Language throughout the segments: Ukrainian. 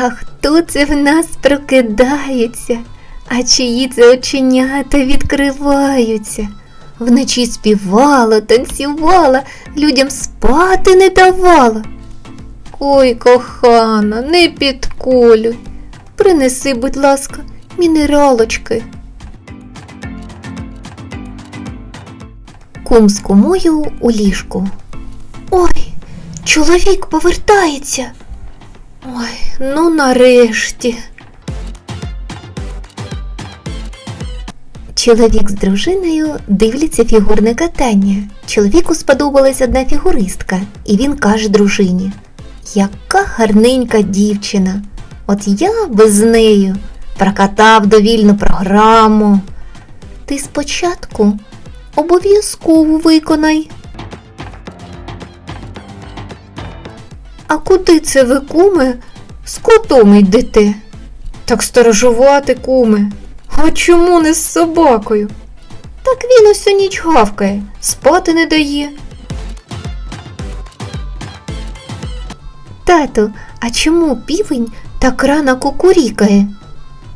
А хто це в нас прокидається? А чиї це оченята відкриваються? Вночі співала, танцювала, людям спати не давала. Ой, кохана, не підколюй. Принеси, будь ласка, мінералочки. Кум з кумою у ліжку. Ой, чоловік повертається. Ой, ну нарешті. Чоловік з дружиною дивляться фігурне катання. Чоловіку сподобалась одна фігуристка, і він каже дружині: Яка гарненька дівчина! От я би з нею прокатав довільну програму. Ти спочатку обов'язково виконай. А куди це ви, куме, з котом йдете? Так сторожувати, куме. А чому не з собакою? Так він усю ніч гавкає, спати не дає. Тату, а чому півень так рано кукурікає?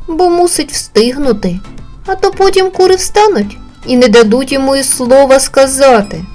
Бо мусить встигнути, а то потім кури встануть і не дадуть йому і слова сказати.